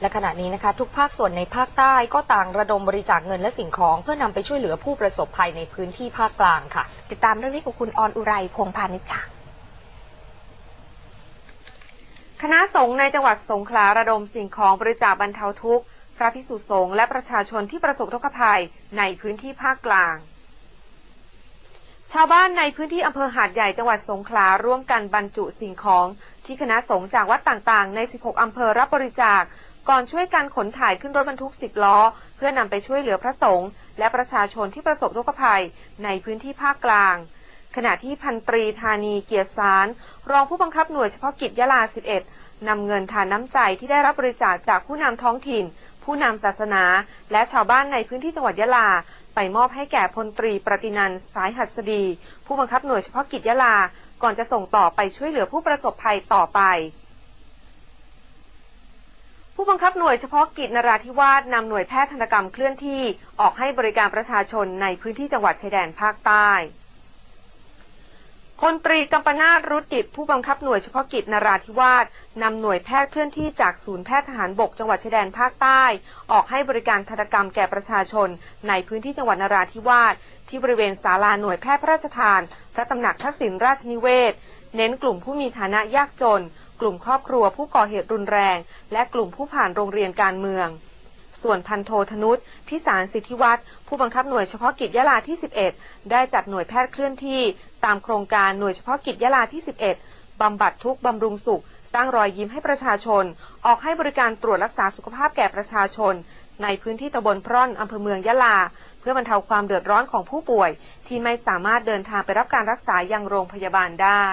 และขณะนี้นะคะ ทุกภาคส่วนในภาคใต้ก็ต่างระดมบริจาคเงินและสิ่งของ เพื่อนำไปช่วยเหลือผู้ประสบภัยในพื้นที่ภาคกลางค่ะ ติดตามเรื่องนี้กับคุณออนอุไรพงษ์พาณิชย์ค่ะ คณะสงฆ์ในจังหวัดสงขลาระดมสิ่งของบริจาคบรรเทาทุกข์ พระพิสุสงฆ์และประชาชนที่ประสบทุกขภัยในพื้นที่ภาคกลาง ชาวบ้านในพื้นที่อำเภอหาดใหญ่จังหวัดสงขลาร่วมกันบรรจุสิ่งของ ที่คณะสงฆ์จากวัดต่างๆ ใน 16 อำเภอรับบริจาค ก่อนช่วยกันขนถ่ายขึ้นรถบรรทุก 10 ล้อ เพื่อนำไปช่วยเหลือพระสงฆ์และประชาชนที่ประสบทุกขภัยในพื้นที่ภาคกลาง ขณะที่พันตรีธานีเกียรติสาร รองผู้บังคับหน่วยเฉพาะกิจยะลา 11 นำเงินทานน้ำใจที่ได้รับบริจาคจากผู้นำท้องถิ่น ผู้นำศาสนา และชาวบ้านในพื้นที่จังหวัดยะลา ไปมอบให้แก่พลตรีประตินันสายหัสดี ผู้บังคับหน่วยเฉพาะกิจยะลา ก่อนจะส่งต่อไปช่วยเหลือผู้ประสบภัยต่อไป บังคับหน่วยเฉพาะกิจนราธิวาสนำหน่วยแพทย์ธนกรรมเคลื่อนที่ออกให้บริการประชาชนในพื้นที่จังหวัดชายแดนภาคใต้พลตรีกัมปนาตรุดดิตผู้บังคับหน่วยเฉพาะกิจนราธิวาสนำหน่วยแพทย์เคลื่อนที่จากศูนย์แพทย์ทหารบกจังหวัดชายแดนภาคใต้ ออกให้บริการทันกรรมแก่ประชาชน ในพื้นที่จังหวัดนราธิวาสที่บริเวณศาลาหน่วยแพทย์พระราชทาน พระตำหนักทักษิณราชนิเวศ เน้นกลุ่มผู้มีฐานะยากจน กลุ่มครอบครัวผู้ก่อเหตุรุนแรง และกลุ่มผู้ผ่านโรงเรียนการเมือง ส่วนพันโทธนุษพิสารสิทธิวัฒน์ผู้บังคับหน่วยเฉพาะกิจยะลาที่ 11 ได้จัดหน่วยแพทย์เคลื่อนที่ ตามโครงการหน่วยเฉพาะกิจยะลาที่ 11 บำบัดทุกข์บำรุงสุข สร้างรอยยิ้มให้ประชาชน ออกให้บริการตรวจรักษาสุขภาพแก่ประชาชน ในพื้นที่ตำบลพร่อนอำเภอเมืองยะลา เพื่อบรรเทาความเดือดร้อนของผู้ป่วย ที่ไม่สามารถเดินทางไปรับการรักษายังโรงพยาบาลได้